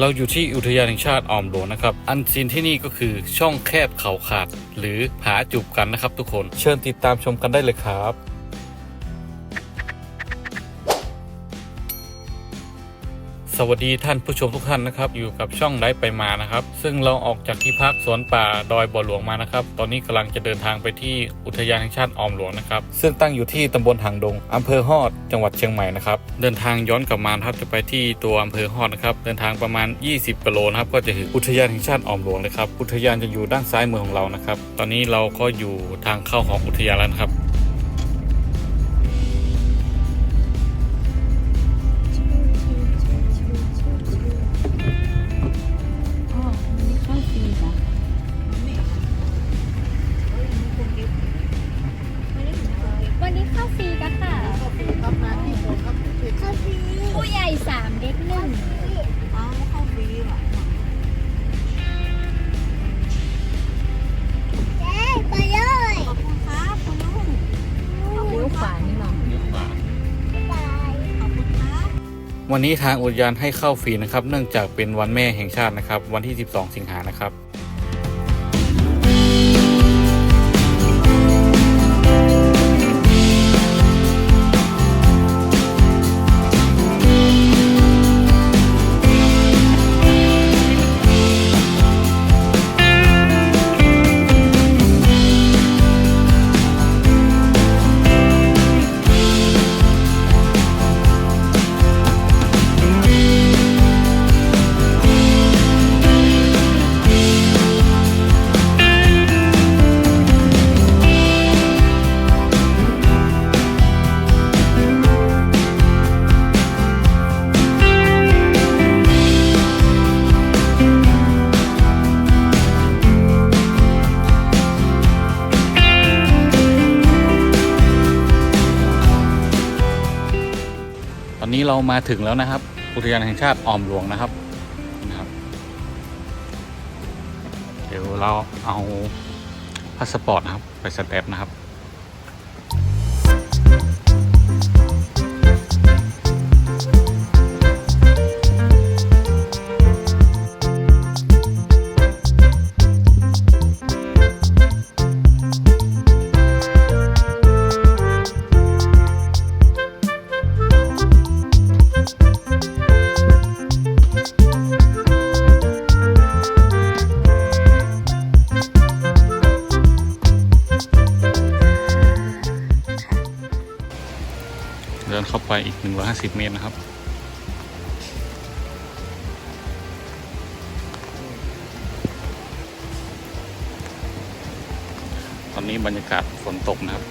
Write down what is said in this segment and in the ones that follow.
เราอยู่ที่อุทยานแห่งชาติออมหลวงนะครับ อันซีนที่นี่ก็คือช่องแคบเขาขาด หรือผาจูบกันนะครับทุกคน เชิญติดตามชมกันได้เลยครับ สวัสดีท่านผู้ชมทุกท่านนะครับ อยู่กับช่องไลฟ์ไปมานะครับ ซึ่งเราออกจากที่พักสวนป่าดอยบ่อหลวงมานะครับ ตอนนี้กำลังจะเดินทางไปที่อุทยานแห่งชาติออมหลวงนะครับ ซึ่งตั้งอยู่ที่ตำบลหางดงอำเภอฮอด จังหวัดเชียงใหม่นะครับ เดินทางย้อนกลับมาครับจะไปที่ตัวอำเภอฮอดนะครับ เดินทางประมาณ 20กิโลนะครับ ก็จะถึงอุทยานแห่งชาติออมหลวงเลยครับ อุทยานจะอยู่ด้านซ้ายมือของเรานะครับ ตอนนี้เราก็อยู่ทางเข้าของอุทยานแล้วนะครับ สามเด็กหนึ่งเลี้ยวขวานี่เนาะวันนี้ทางอุทยานให้เข้าฟรีนะครับ เนื่องจากเป็นวันแม่แห่งชาตินะครับ วันที่ 12 สิงหานะครับ เรามาถึงแล้วนะครับ อุทยานแห่งชาติออมหลวงนะครับนะครับ เดี๋ยวเราเอาพาสปอร์ตนะครับ ไปสแตปนะครับ ดินเข้าไปอีก 150 เมตรนะครับ ตอนนี้บรรยากาศฝนตกนะครับ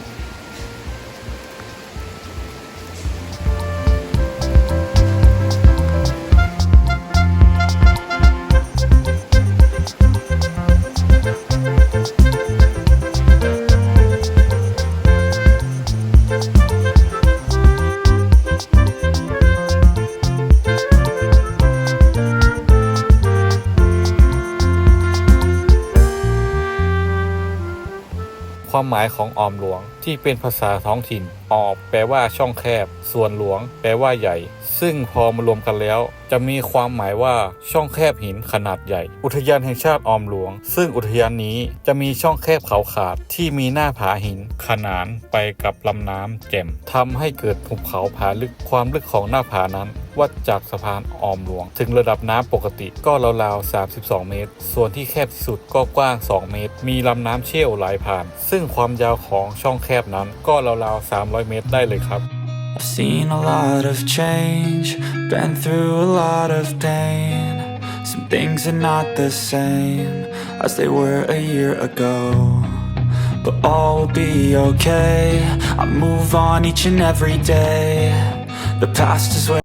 ความหมายของออมหลวง ที่เป็นภาษาท้องถิ่น ออบแปลว่าช่องแคบ ส่วนหลวง แปลว่าใหญ่ ซึ่งพอมารวมกันแล้ว จะมีความหมายว่าช่องแคบหินขนาดใหญ่ อุทยานแห่งชาติออมหลวง ซึ่งอุทยานนี้จะมีช่องแคบเขาขาดที่มีหน้าผาหิน ขนานไปกับลำน้ำแจ่มทำให้เกิดภูเขาผาลึกความลึกของหน้าผานั้น วัดจากสะพานออมหลวง ถึงระดับน้ำปกติก็ราวๆ 32 เมตร ส่วนที่แคบที่สุดก็กว้าง 2 เมตร มีลำน้ำเชี่ยวไหลผ่าน ซึ่งความยาวของช่องแคบนั้นก็ราวๆ 300 เมตรได้เลยครับ I've seen a lot of change, been through a lot of pain. Some things are not the same as they were a year ago. But all will be okay. I move on each and every day. The past is where